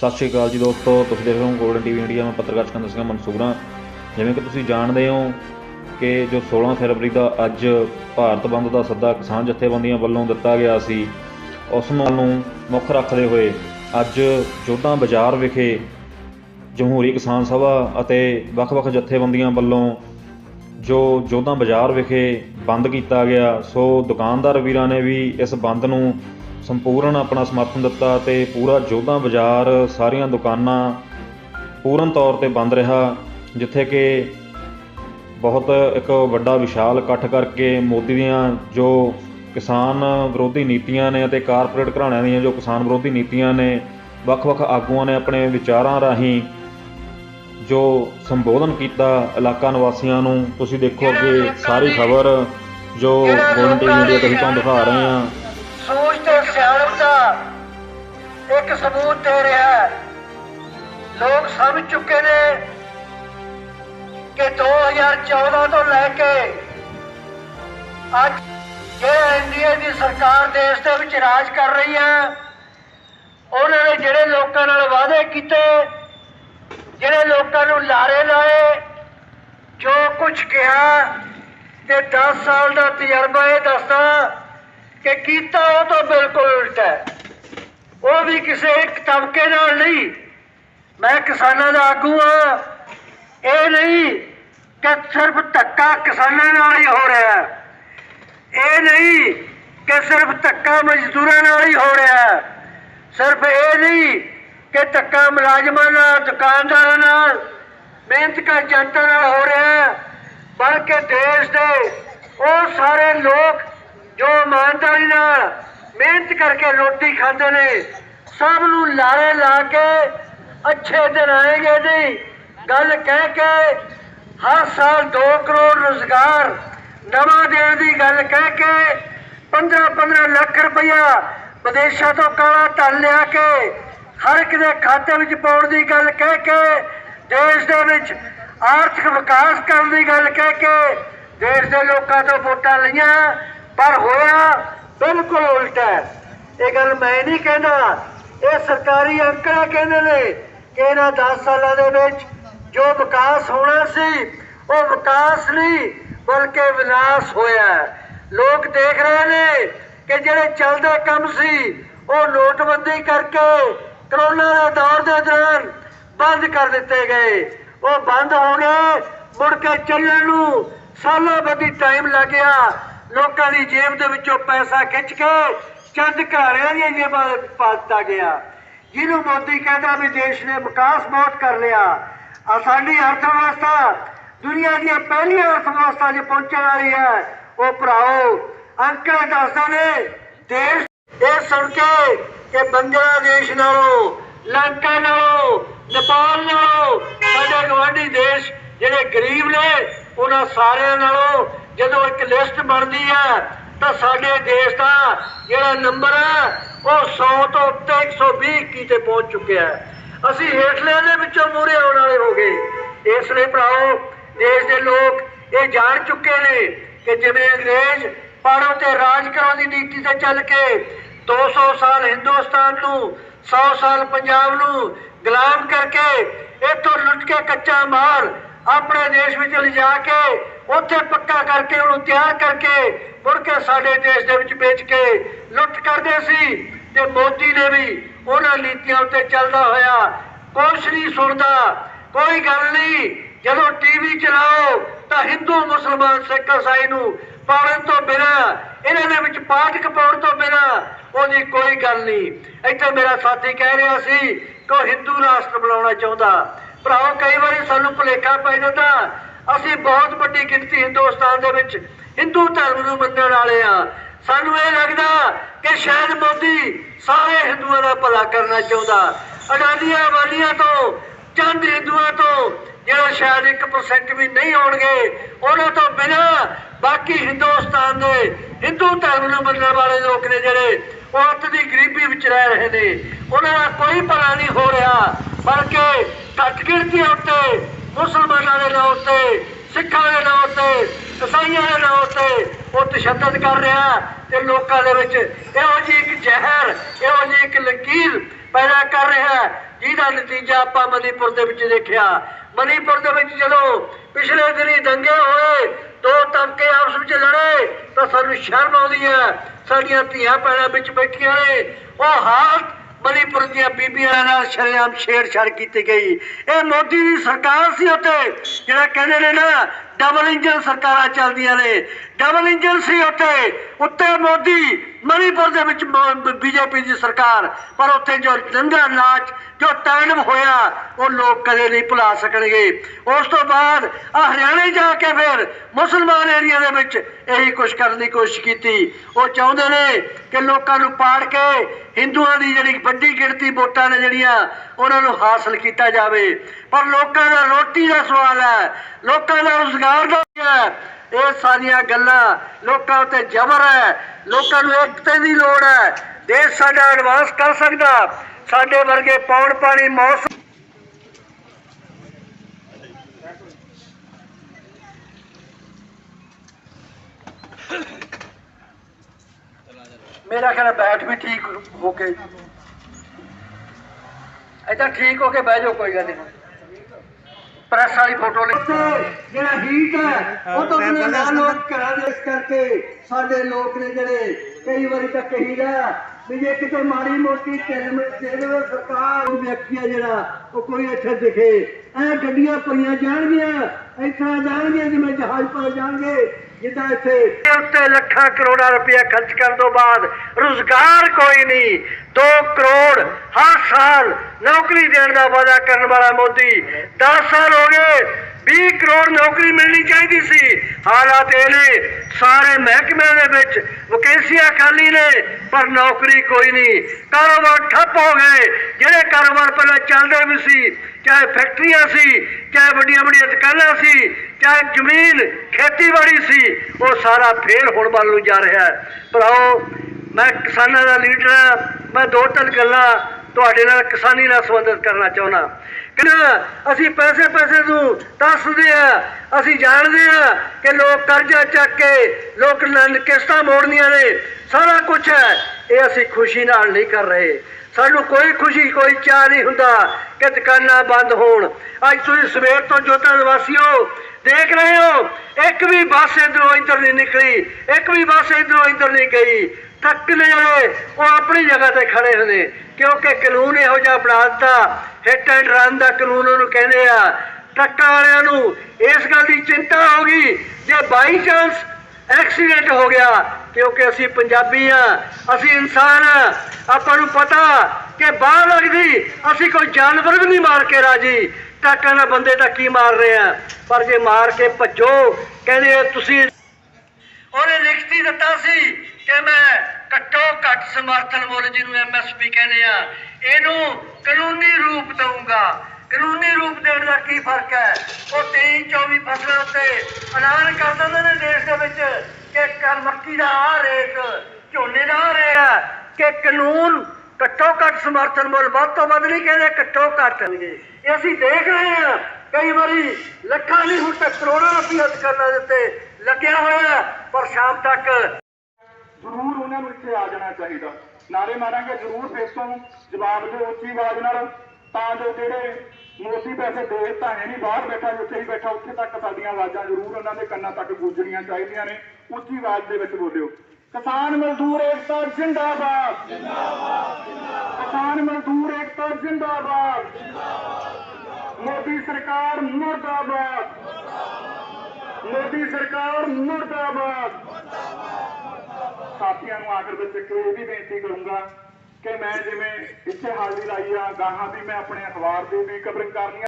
ਸਤਿ ਸ਼੍ਰੀ ਅਕਾਲ ਜੀ ਦੋਸਤੋ, ਤੁਸੀਂ ਦੇਖ ਰਹੇ ਹੋ ਗੋਲਡਨ ਟੀਵੀ ਇੰਡੀਆ ਮੈਂ ਪੱਤਰਕਾਰ ਸਿਕੰਦਰ ਸਿੰਘ ਮਨਸੂਰਾ ਜਿਵੇਂ ਕਿ ਤੁਸੀਂ ਜਾਣਦੇ ਹੋ ਕਿ ਜੋ 16 ਫਰਵਰੀ ਦਾ ਅੱਜ ਭਾਰਤ ਬੰਦ ਦਾ ਸੱਦਾ ਕਿਸਾਨ ਜਥੇਬੰਦੀਆਂ ਵੱਲੋਂ ਦਿੱਤਾ ਗਿਆ ਸੀ, ਉਸ ਨੂੰ ਮੁੱਖ ਰੱਖਦੇ ਹੋਏ ਅੱਜ ਜੋਧਾਂ ਬਾਜ਼ਾਰ ਵਿਖੇ ਜਮਹੂਰੀ ਕਿਸਾਨ ਸਭਾ ਅਤੇ ਵੱਖ-ਵੱਖ ਜਥੇਬੰਦੀਆਂ ਵੱਲੋਂ ਜੋ ਜੋਧਾਂ ਬਾਜ਼ਾਰ ਵਿਖੇ ਬੰਦ ਕੀਤਾ ਗਿਆ, ਸੋ ਦੁਕਾਨਦਾਰ ਵੀਰਾਂ ਨੇ ਵੀ ਇਸ ਬੰਦ ਨੂੰ ਸੰਪੂਰਨ ਆਪਣਾ ਸਮਰਥਨ ਦਿੱਤਾ ਤੇ ਪੂਰਾ ਜੋਧਾਂ ਬਾਜ਼ਾਰ ਸਾਰੀਆਂ ਦੁਕਾਨਾਂ ਪੂਰਨ ਤੌਰ ਤੇ ਬੰਦ ਰਿਹਾ, ਜਿੱਥੇ ਕਿ ਬਹੁਤ ਇੱਕ ਵੱਡਾ ਵਿਸ਼ਾਲ ਇਕੱਠ ਕਰਕੇ ਮੋਦੀ ਦੀਆਂ ਜੋ ਕਿਸਾਨ ਵਿਰੋਧੀ ਨੀਤੀਆਂ ਨੇ ਅਤੇ ਕਾਰਪੋਰੇਟ ਘਰਾਣਿਆਂ ਦੀਆਂ ਜੋ ਕਿਸਾਨ ਵਿਰੋਧੀ ਨੀਤੀਆਂ ਨੇ, ਵੱਖ-ਵੱਖ ਆਗੂਆਂ ਨੇ ਆਪਣੇ ਵਿਚਾਰਾਂ ਰਾਹੀਂ ਜੋ ਸੰਬੋਧਨ ਕੀਤਾ ਇਲਾਕਾ ਨਿਵਾਸੀਆਂ ਨੂੰ, ਤੁਸੀਂ ਦੇਖੋ ਅੱਗੇ ਸਾਰੀ ਖਬਰ ਜੋ ਗੋਲਡਨ ਟੀਵੀ ਇੰਡੀਆ ਤੇ ਅਸੀਂ ਤੁਹਾਨੂੰ ਦਿਖਾ ਰਹੇ ਹਾਂ। ਸੂਝ ਦਾ ਇੱਕ ਸਬੂਤ ਦੇ ਰਿਹਾ ਹੈ। ਲੋਕ ਸਮਝ ਚੁੱਕੇ ਨੇ ਕਿ 2014 ਤੋਂ ਲੈ ਕੇ ਅੱਜ ਜਿਹੜਾ ਐਨਡੀਏ ਦੀ ਸਰਕਾਰ ਦੇਸ਼ ਦੇ ਵਿੱਚ ਰਾਜ ਕਰ ਰਹੀ ਹੈ, ਉਹਨਾਂ ਨੇ ਜਿਹੜੇ ਲੋਕਾਂ ਨਾਲ ਵਾਅਦੇ ਕੀਤੇ, ਜਿਹੜੇ ਲੋਕਾਂ ਨੂੰ ਲਾਰੇ ਲਾਏ, ਜੋ ਕੁਝ ਕਿਹਾ, ਤੇ 10 ਸਾਲ ਦਾ ਤਜਰਬਾ ਇਹ ਦੱਸਦਾ ਕਿ ਕੀਤਾ ਉਹ ਤਾਂ ਬਿਲਕੁਲ ਉਲਟਾ ਹੈ। ਉਹ ਵੀ ਕਿਸੇ ਇੱਕ ਤਬਕੇ ਨਾਲ ਨਹੀਂ। ਮੈਂ ਕਿਸਾਨਾਂ ਦਾ ਆਗੂ ਆ ਇਹ ਨਹੀਂ ਕਿ ਸਿਰਫ ਧੱਕਾ ਕਿਸਾਨਾਂ ਨਾਲ ਹੀ ਹੋ ਰਿਹਾ ਹੈ। ਇਹ ਨਹੀਂ ਕਿ ਸਿਰਫ ਧੱਕਾ ਮਜ਼ਦੂਰਾਂ ਨਾਲ ਹੀ ਹੋ ਰਿਹਾ ਹੈ। ਸਿਰਫ ਇਹ ਨਹੀਂ ਕਿ ਧੱਕਾ ਮੁਲਾਜ਼ਮਾਂ ਨਾਲ, ਦੁਕਾਨਦਾਰਾਂ ਨਾਲ, ਮਿਹਨਤ ਕਰ ਜਨਤਾ ਨਾਲ ਹੋ ਰਿਹਾ ਹੈ। ਬਲਕਿ ਦੇਸ਼ ਦੇ ਉਹ ਸਾਰੇ ਲੋਕ ਜੋ ਇਮਾਨਦਾਰੀ ਨਾਲ ਮਿਹਨਤ ਕਰਕੇ ਰੋਟੀ ਖਾਂਦੇ ਨੇ, ਸਭ ਨੂੰ ਲਾਰੇ ਲਾ ਕੇ ਅੱਛੇ ਦਿਨ ਆਏਗੇ ਦੀ ਗੱਲ ਕਹਿ ਕੇ ਹਰ ਸਾਲ 2 ਕਰੋੜ ਰੁਜ਼ਗਾਰ ਨਵਾਂ ਦੇਣ ਦੀ ਗੱਲ ਕਹਿ ਕੇ 15-15 ਲੱਖ ਰੁਪਇਆ ਵਿਦੇਸ਼ਾਂ ਤੋਂ ਕਾਲਾ ਧਨ ਲਿਆ ਕੇ ਹਰ ਇੱਕ ਦੇ ਖਾਤੇ ਵਿੱਚ ਪਾਉਣ ਦੀ ਗੱਲ ਕਹਿ ਕੇ, ਦੇਸ਼ ਦੇ ਵਿੱਚ ਆਰਥਿਕ ਵਿਕਾਸ ਕਰਨ ਦੀ ਗੱਲ ਕਹਿ ਕੇ, ਦੇਸ਼ ਦੇ ਲੋਕਾਂ ਤੋਂ ਵੋਟਾਂ ਲਈਆਂ। ਪਰ ਹੋਇਆ ਬਿਲਕੁਲ ਉਲਟਾ ਹੈ। ਇਹ ਗੱਲ ਮੈਂ ਨਹੀਂ ਕਹਿੰਦਾ। ਇਹ ਸਰਕਾਰੀ ਅੰਕੜਾ ਕਹਿੰਦੇ ਨੇ ਕਿ ਇਹਨਾਂ 10 ਸਾਲਾਂ ਦੇ ਵਿੱਚ ਜੋ ਵਿਕਾਸ ਹੋਣਾ ਸੀ, ਉਹ ਵਿਕਾਸ ਨਹੀਂ, ਬਲਕਿ ਵਿਨਾਸ਼ ਹੋਇਆ ਲੋਕ ਦੇਖ ਰਹੇ ਨੇ ਕਿ ਜਿਹੜੇ ਚੱਲਦੇ ਕੰਮ ਸੀ, ਉਹ ਨੋਟਬੰਦੀ ਕਰਕੇ ਕਰੋਨਾ ਦੇ ਦੌਰ ਦੇ ਦੌਰਾਨ ਬੰਦ ਕਰ ਦਿੱਤੇ ਗਏ। ਉਹ ਬੰਦ ਹੋ ਗਏ, ਮੁੜ ਕੇ ਚੱਲਣ ਨੂੰ ਸਾਲਾਂ ਬੱਧੀ ਟਾਈਮ ਲੱਗਿਆ ਲੋਕਾਂ ਦੀ ਜੇਬ ਦੇ ਵਿੱਚੋਂ ਪੈਸਾ ਖਿੱਚ ਕੇ ਚੰਦ ਘਰਾਣਿਆਂ ਦੀਆਂ ਜੇਬਾਂ ਵਿੱਚ ਪਾ ਦਿੱਤਾ ਗਿਆ। ਜਿਹਨੂੰ ਮੋਦੀ ਕਹਿੰਦਾ ਵੀ ਦੇਸ਼ ਨੇ ਵਿਕਾਸ ਬਹੁਤ ਕਰ ਲਿਆ। ਆ ਸਾਡੀ ਅਰਥ ਵਿਵਸਥਾ ਦੁਨੀਆ ਦੀਆਂ ਪਹਿਲੀਆਂ ਅਰਥ ਵਿਵਸਥਾ 'ਚ ਪਹੁੰਚਣ ਵਾਲੀ ਹੈ, ਉਹ ਭਰਾਓ ਅੰਕੜੇ ਦੱਸਦੇ ਨੇ, ਦੇਸ਼ ਇਹ ਸੁਣ ਕੇ ਕਿ ਬੰਗਲਾਦੇਸ਼ ਨਾਲੋਂ, ਲੰਕਾ ਨਾਲੋਂ, ਨੇਪਾਲ ਨਾਲੋਂ, ਸਾਡੇ ਗਵਾਂਢੀ ਦੇਸ਼ ਜਿਹੜੇ ਗਰੀਬ ਨੇ, ਉਹਨਾਂ ਸਾਰਿਆਂ ਨਾਲੋਂ ਜਦੋਂ ਇੱਕ ਲਿਸਟ ਬਣਦੀ ਹੈ, ਤਾਂ ਸਾਡੇ ਦੇਸ਼ ਦਾ ਜਿਹੜਾ ਨੰਬਰ ਹੈ, ਉਹ 100 ਤੋਂ ਉੱਤੇ 120 ਕੀ ਤੇ ਪਹੁੰਚ ਚੁੱਕਿਆ ਹੈ। ਅਸੀਂ ਹੇਠਲੇ ਦੇ ਵਿੱਚੋਂ ਮੂਹਰੇ ਆਉਣ ਵਾਲੇ ਹੋ ਗਏ। ਇਸ ਲਈ ਭਰਾਓ, ਦੇਸ਼ ਦੇ ਲੋਕ ਇਹ ਜਾਣ ਚੁੱਕੇ ਨੇ ਕਿ ਜਿਵੇਂ ਅੰਗਰੇਜ਼ ਪਾੜੋ ਤੇ ਰਾਜ ਕਰੋ ਦੀ ਨੀਤੀ ਤੇ ਚੱਲ ਕੇ 200 ਸਾਲ ਹਿੰਦੁਸਤਾਨ ਨੂੰ 100 ਸਾਲ ਪੰਜਾਬ ਨੂੰ ਗੁਲਾਮ ਕਰਕੇ ਇੱਥੋਂ ਲੁੱਟ ਕੇ ਕੱਚਾ ਮਾਲ ਆਪਣੇ ਦੇਸ਼ ਵਿੱਚ ਲਿਜਾ ਕੇ ਉੱਥੇ ਪੱਕਾ ਕਰਕੇ ਉਹਨੂੰ ਤਿਆਰ ਕਰਕੇ ਮੁੜ ਕੇ ਸਾਡੇ ਦੇਸ਼ ਦੇ ਵਿੱਚ ਵੇਚ ਕੇ ਲੁੱਟ ਕਰਦੇ ਸੀ ਤੇ ਮੋਦੀ ਨੇ ਵੀ ਉਹਨਾਂ ਨੀਤੀਆਂ ਉੱਤੇ ਚੱਲਦਾ ਹੋਇਆ ਕੁਛ ਨਹੀਂ ਸੁਣਦਾ, ਕੋਈ ਗੱਲ ਨਹੀਂ, ਜਦੋਂ ਟੀਵੀ ਚਲਾਓ ਤਾਂ ਹਿੰਦੂ, ਮੁਸਲਮਾਨ, ਸਿੱਖ ਇਸਾਈ ਨੂੰ ਪਾੜਨ ਤੋਂ ਬਿਨਾ, ਇਹਨਾਂ ਦੇ ਵਿੱਚ ਪਾਠ ਕਪਾਉਣ ਤੋਂ ਬਿਨਾ ਉਹਦੀ ਕੋਈ ਗੱਲ ਨਹੀਂ। ਇੱਥੇ ਮੇਰਾ ਸਾਥੀ ਕਹਿ ਰਿਹਾ ਸੀ ਕਿ ਉਹ ਹਿੰਦੂ ਰਾਸ਼ਟਰ ਬਣਾਉਣਾ ਚਾਹੁੰਦਾ। ਭਰਾਓ ਕਈ ਵਾਰੀ ਸਾਨੂੰ ਭੁਲੇਖਾ ਪੈ ਜਾਂਦਾ। ਅਸੀਂ ਬਹੁਤ ਵੱਡੀ ਗਿਣਤੀ ਹਿੰਦੁਸਤਾਨ ਦੇ ਵਿੱਚ ਹਿੰਦੂ ਧਰਮ ਨੂੰ ਮੰਨਣ ਵਾਲੇ ਆ। ਸਾਨੂੰ ਇਹ ਲੱਗਦਾ ਕਿ ਸ਼ਾਇਦ ਮੋਦੀ ਸਾਰੇ ਹਿੰਦੂਆਂ ਦਾ ਭਲਾ ਕਰਨਾ ਚਾਹੁੰਦਾ। ਅਡਾਨੀਆਂ ਵਾਲੀਆਂ ਤੋਂ, ਚੰਦ ਹਿੰਦੂਆਂ ਤੋਂ, ਜਿਹੜਾ ਸ਼ਾਇਦ 1% ਵੀ ਨਹੀਂ ਹੋਣਗੇ ਉਹਨਾਂ ਤੋਂ ਬਿਨਾ ਬਾਕੀ ਹਿੰਦੁਸਤਾਨ ਦੇ ਹਿੰਦੂ ਧਰਮ ਨੂੰ ਮੰਨਣ ਵਾਲੇ ਲੋਕ ਨੇ ਜਿਹੜੇ ਔਰਤ ਦੀ ਗਰੀਬੀ ਵਿੱਚ ਰਹਿ ਰਹੇ ਨੇ। ਉਹਨਾਂ ਦਾ ਕੋਈ ਭਲਾ ਨਹੀਂ ਹੋ ਰਿਹਾ, ਬਲਕਿ ਘੱਟ ਗਿਣਤੀਆਂ ਉੱਤੇ, ਮੁਸਲਮਾਨਾਂ ਦੇ ਨਾਂ ਉੱਤੇ, ਸਿੱਖਾਂ ਦੇ ਨਾਂ ਉੱਤੇ, ਇਸਾਈਆਂ ਦੇ ਨਾਂ ਉੱਤੇ ਉਹ ਤਸ਼ੱਦਦ ਕਰ ਰਿਹਾ ਤੇ ਲੋਕਾਂ ਦੇ ਵਿੱਚ ਇਹੋ ਜਿਹੀ ਇੱਕ ਜ਼ਹਿਰ, ਇਹੋ ਜਿਹੀ ਇੱਕ ਲਕੀਰ ਪੈਦਾ ਕਰ ਰਿਹਾ। ਜਿਹਦਾ ਨਤੀਜਾ ਆਪਾਂ ਮਨੀਪੁਰ ਦੇ ਵਿੱਚ ਦੇਖਿਆ। ਮਨੀਪੁਰ ਦੇ ਵਿੱਚ ਜਦੋਂ ਪਿਛਲੇ ਦਿਨੀ ਦੰਗੇ ਹੋਏ ਦੋ ਤਬਕੇ ਆਪਸ ਵਿੱਚ ਲੜੇ, ਤਾਂ ਸਾਨੂੰ ਸ਼ਰਮ ਆਉਂਦੀ ਹੈ। ਸਾਡੀਆਂ ਧੀਆਂ ਭੈਣਾਂ ਵਿੱਚ ਬੈਠੀਆਂ ਨੇ। ਉਹ ਹਾਲਤ ਮਨੀਪੁਰ ਦੀਆਂ ਬੀਬੀਆਂ ਨਾਲ ਸ਼ਰੇਆਮ ਛੇੜਛਾੜ ਕੀਤੀ ਗਈ। ਇਹ ਮੋਦੀ ਦੀ ਸਰਕਾਰ ਸੀ ਉੱਤੇ ਜਿਹੜਾ ਕਹਿੰਦੇ ਨੇ ਨਾ ਡਬਲ ਇੰਜਨ ਸਰਕਾਰਾਂ ਚੱਲਦੀਆਂ ਨੇ। ਡਬਲ ਇੰਜਨ ਸੀ ਉੱਤੇ ਉੱਤੇ ਮੋਦੀ ਮਨੀਪੁਰ ਦੇ ਵਿੱਚ ਬੀਜੇਪੀ ਦੀ ਸਰਕਾਰ, ਪਰ ਉੱਥੇ ਜੋ ਦੰਗਾ ਨਾਚ, ਜੋ ਤਾਂਡਵ ਹੋਇਆ, ਉਹ ਲੋਕ ਕਦੇ ਨਹੀਂ ਭੁਲਾ ਸਕਣਗੇ। ਉਸ ਤੋਂ ਬਾਅਦ ਆ ਹਰਿਆਣੇ ਜਾ ਕੇ ਫਿਰ ਮੁਸਲਮਾਨ ਏਰੀਆ ਦੇ ਵਿੱਚ ਇਹੀ ਕੁਛ ਕਰਨ ਦੀ ਕੋਸ਼ਿਸ਼ ਕੀਤੀ। ਉਹ ਚਾਹੁੰਦੇ ਨੇ ਕਿ ਲੋਕਾਂ ਨੂੰ ਪਾੜ ਕੇ ਹਿੰਦੂਆਂ ਦੀ ਜਿਹੜੀ ਵੱਡੀ ਗਿਣਤੀ ਵੋਟਾਂ ਨੇ ਜਿਹੜੀਆਂ, ਉਹਨਾਂ ਨੂੰ ਹਾਸਲ ਕੀਤਾ ਜਾਵੇ। ਪਰ ਲੋਕਾਂ ਦਾ ਰੋਟੀ ਦਾ ਸਵਾਲ ਹੈ। ਲੋਕਾਂ ਦਾ ਰੁਜ਼ਗਾਰ ਦਾ ਇਹ ਸਾਰੀਆਂ ਗੱਲਾਂ ਲੋਕਾਂ ਉੱਤੇ ਜ਼ਬਰ ਹੈ। ਲੋਕਾਂ ਨੂੰ ਏਕਤੇ ਦੀ ਲੋੜ ਹੈ। ਦੇਸ਼ ਸਾਡਾ ਐਡਵਾਂਸ ਕਰ ਸਕਦਾ। ਸਾਡੇ ਵਰਗੇ ਪੌਣ ਪਾਣੀ ਮੌਸਮ ਮੇਰਾ ਖਿਆਲ ਬੈਠ ਵੀ ਠੀਕ ਹੋ ਕੇ। ਏਦਾਂ ਠੀਕ ਹੋ ਕੇ ਬਹਿ ਜਾਓ, ਕੋਈ ਗੱਲ ਨਹੀਂ। ਪ੍ਰੈਸ ਵਾਲੀ ਫੋਟੋ ਲੈ ਜਿਹੜਾ ਹੀਟ ਹੈ ਉਹ ਤਾਂ ਬਿਨਾਂ ਨਾ ਲੋਕ ਘਰਾਂ ਦੇ ਇਸ ਕਰਕੇ। ਸਾਡੇ ਲੋਕ ਨੇ ਜਿਹੜੇ ਕਈ ਵਾਰੀ ਤਾਂ ਕਹੀਦਾ ਵੀ ਜੇ ਕਿਤੇ ਮਾੜੀ ਮੋਟੀ ਦੇ ਦੇਵੇ ਸਰਕਾਰ ਉਹ ਵਿਅਕਤੀ ਜਿਹੜਾ ਉਹ ਕੋਈ ਇੱਥੇ ਦਿਖੇ। ਐ ਗੱਡੀਆਂ ਪਈਆਂ ਜਾਣਗੀਆਂ ਇੱਥਾਂ ਜਾਣਗੀਆਂ ਜਿਵੇਂ ਜਹਾਜ਼ ਪਰ ਜਾਣਗੇ। ਜਿੱਦਾਂ ਇੱਥੇ ਉੱਤੇ ਲੱਖਾਂ ਕਰੋੜਾਂ ਰੁਪਇਆ ਖਰਚ ਕਰਨ ਤੋਂ ਬਾਅਦ ਰੁਜ਼ਗਾਰ ਕੋਈ ਨਹੀਂ। 2 ਕਰੋੜ ਹਰ ਸਾਲ ਨੌਕਰੀ ਦੇਣ ਦਾ ਵਾਅਦਾ ਕਰਨ ਵਾਲਾ ਮੋਦੀ। 10 ਸਾਲ ਹੋ ਗਏ 20 ਕਰੋੜ ਨੌਕਰੀ ਮਿਲਣੀ ਚਾਹੀਦੀ ਸੀ। ਹਾਲਾਤ ਇਹ ਨੇ, ਸਾਰੇ ਮਹਿਕਮਿਆਂ ਦੇ ਵਿੱਚ ਵਕੈਂਸੀਆਂ ਖਾਲੀ ਨੇ, ਪਰ ਨੌਕਰੀ ਕੋਈ ਨਹੀਂ। ਕਾਰੋਬਾਰ ਠੱਪ ਹੋ ਗਏ, ਜਿਹੜੇ ਕਾਰੋਬਾਰ ਪਹਿਲਾਂ ਚੱਲਦੇ ਵੀ ਸੀ ਚਾਹੇ ਫੈਕਟਰੀਆਂ ਸੀ, ਚਾਹੇ ਵੱਡੀਆਂ ਵੱਡੀਆਂ ਦੁਕਾਨਾਂ ਸੀ, ਚਾਹੇ ਜ਼ਮੀਨ, ਖੇਤੀਬਾੜੀ ਸੀ, ਉਹ ਸਾਰਾ ਫੇਰ ਹੁਣ ਵੱਲ ਨੂੰ ਜਾ ਰਿਹਾ ਹੈ। ਭਰਾਓ, ਮੈਂ ਕਿਸਾਨਾਂ ਦਾ ਲੀਡਰ ਹਾਂ, ਮੈਂ ਦੋ ਤਿੰਨ ਗੱਲਾਂ ਤੁਹਾਡੇ ਨਾਲ ਕਿਸਾਨੀ ਨਾਲ ਸੰਬੰਧਿਤ ਕਰਨਾ ਚਾਹੁੰਦਾ। ਕਿ ਅਸੀਂ ਪੈਸੇ ਪੈਸੇ ਨੂੰ ਦੱਸਦੇ ਆ ਅਸੀਂ ਜਾਣਦੇ ਆ ਕਿ ਲੋਕ ਕਰਜ਼ਾ ਚੱਕ ਕੇ, ਲੋਕ ਕਿਸ਼ਤਾਂ ਮੋੜਨੀਆਂ ਨੇ, ਸਾਰਾ ਕੁਝ ਹੈ, ਇਹ ਅਸੀਂ ਖੁਸ਼ੀ ਨਾਲ ਨਹੀਂ ਕਰ ਰਹੇ। ਸਾਨੂੰ ਕੋਈ ਖੁਸ਼ੀ, ਕੋਈ ਚਾਹ ਨਹੀਂ ਹੁੰਦਾ। ਕਿ ਦੁਕਾਨਾਂ ਬੰਦ ਹੋਣ। ਅੱਜ ਤੁਸੀਂ ਸਵੇਰ ਤੋਂ ਜੋਤਾਂ ਨਿਵਾਸੀਓ, ਦੇਖ ਰਹੇ ਹੋ, ਇੱਕ ਵੀ ਬੱਸ ਇਧਰੋਂ ਇੱਧਰ ਨਹੀਂ ਨਿਕਲੀ, ਇੱਕ ਵੀ ਬੱਸ ਇਧਰੋਂ ਇੱਧਰ ਨਹੀਂ ਗਈ। ਥੱਕ ਨੇ ਉਹ ਆਪਣੀ ਜਗ੍ਹਾ ਤੇ ਖੜੇ ਹੁੰਦੇ। ਕਿਉਂਕਿ ਕਾਨੂੰਨ ਇਹੋ ਜਿਹਾ ਬਣਾ ਦਿੱਤਾ। ਹਿੱਟ ਐਂਡ ਰਨ ਦਾ ਕਾਨੂੰਨ ਉਹਨੂੰ ਕਹਿੰਦੇ ਆ। ਟਰੱਕਾਂ ਵਾਲਿਆਂ ਨੂੰ ਇਸ ਗੱਲ ਦੀ ਚਿੰਤਾ ਹੋ ਗਈ। ਜੇ ਬਾਈ ਚਾਂਸ ਐਕਸੀਡੈਂਟ ਹੋ ਗਿਆ ਕਿਉਂਕਿ ਅਸੀਂ ਪੰਜਾਬੀ ਆ ਅਸੀਂ ਇਨਸਾਨ ਆ ਆਪਾਂ ਨੂੰ ਪਤਾ ਕਿ ਬਾਹਰ ਲੱਗਦੀ, ਅਸੀਂ ਕੋਈ ਜਾਨਵਰ ਵੀ ਨਹੀਂ ਮਾਰ ਕੇ ਰਾਜੀ। ਤਾਂ ਨਾਲ ਬੰਦੇ ਤਾਂ ਕੀ ਮਾਰ ਰਹੇ ਆ? ਪਰ ਜੇ ਮਾਰ ਕੇ ਭੱਜੋ, ਕਹਿੰਦੇ ਤੁਸੀਂ ਉਹਨੇ ਲਿਖਤੀ ਦਿੱਤਾ ਸੀ ਕਿ ਮੈਂ ਘੱਟੋ ਘੱਟ ਸਮਰਥਨ ਮੁੱਲ ਜਿਹਨੂੰ ਐਮਐਸਪੀ ਕਹਿੰਦੇ ਆ, ਇਹਨੂੰ ਕਾਨੂੰਨੀ ਰੂਪ ਦਊਂਗਾ। ਕਾਨੂੰਨੀ ਰੂਪ ਦੇਣ ਦਾ ਕੀ ਫ਼ਰਕ ਹੈ? ਉਹ 23 24 ਫਸਲਾਂ ਉੱਤੇ ਐਲਾਨ ਕਰ ਦਿੰਦੇ ਨੇ ਦੇਸ਼ ਦੇ ਵਿੱਚ। ਕਿ ਮੱਕੀ ਦਾ ਆ ਰੇਟ ਝੋਨੇ ਦਾ ਆਹ ਰੇਟ ਕਿ ਕਾਨੂੰਨ ਘੱਟੋ ਘੱਟ ਸਮਰਥਨ ਮੁੱਲ ਵੱਧ ਤੋਂ ਵੱਧ ਨਹੀਂ ਕਹਿੰਦੇ, ਘੱਟੋ ਘੱਟ ਇਹ ਅਸੀਂ ਦੇਖ ਰਹੇ ਹਾਂ, ਕਈ ਵਾਰੀ ਲੱਖਾਂ ਨਹੀਂ, ਹੁਣ ਤੱਕ ਕਰੋੜਾਂ ਰੁਪਏ ਦੁਕਾਨਾਂ ਦੇ ਉੱਤੇ ਲੱਗਿਆ ਹੋਇਆ ਪਰ ਸ਼ਾਮ ਤੱਕ ਜ਼ਰੂਰ ਉਹਨਾਂ ਨੂੰ ਇੱਥੇ ਆ ਜਾਣਾ ਚਾਹੀਦਾ। ਨਾਰੇ ਮਾਰਾਂਗੇ ਜ਼ਰੂਰ ਫਿਰ ਜਵਾਬ ਦਿਓ ਉੱਚੀ ਆਵਾਜ਼ ਨਾਲ, ਤਾਂ ਜੋ ਜਿਹੜੇ ਮੋਦੀ ਪੈਸੇ ਦੇ ਤਾਂ ਹੈ ਨਹੀਂ ਬਾਹਰ ਬੈਠਾ, ਜਿੱਥੇ ਹੀ ਬੈਠਾ, ਉੱਥੇ ਤੱਕ ਸਾਡੀਆਂ ਆਵਾਜ਼ਾਂ ਜ਼ਰੂਰ ਉਹਨਾਂ ਦੇ ਕੰਨਾਂ ਤੱਕ ਗੂੰਜਣੀਆਂ ਚਾਹੀਦੀਆਂ ਨੇ। ਉੱਚੀ ਆਵਾਜ਼ ਦੇ ਵਿੱਚ ਬੋਲਿਓ। ਕਿਸਾਨ ਮਜ਼ਦੂਰ ਏਕਤਾ ਜਿੰਦਾਬਾਦ। ਜਿੰਦਾਬਾਦ ਕਿਸਾਨ ਮਜ਼ਦੂਰ ਏਕਤਾ ਜਿੰਦਾਬਾਦ। ਮੋਦੀ ਸਰਕਾਰ ਮੁਰਦਾਬਾਦ। ਮੋਦੀ ਸਰਕਾਰ ਮੁਰਦਾਬਾਦ। ਸਾਥੀਆਂ ਨੂੰ ਆਖਰ ਵਿੱਚ ਇੱਕ ਇਹ ਵੀ ਬੇਨਤੀ ਕਰੂੰਗਾ ਕਿ ਮੈਂ ਜਿਵੇਂ ਇੱਥੇ ਹਾਜ਼ਰੀ ਲਾਈ ਆ, ਗਾਹਾਂ ਵੀ ਮੈਂ ਆਪਣੇ ਅਖਬਾਰ ਦੀ ਵੀ ਕਵਰਿੰਗ ਕਰਨੀ ਆ।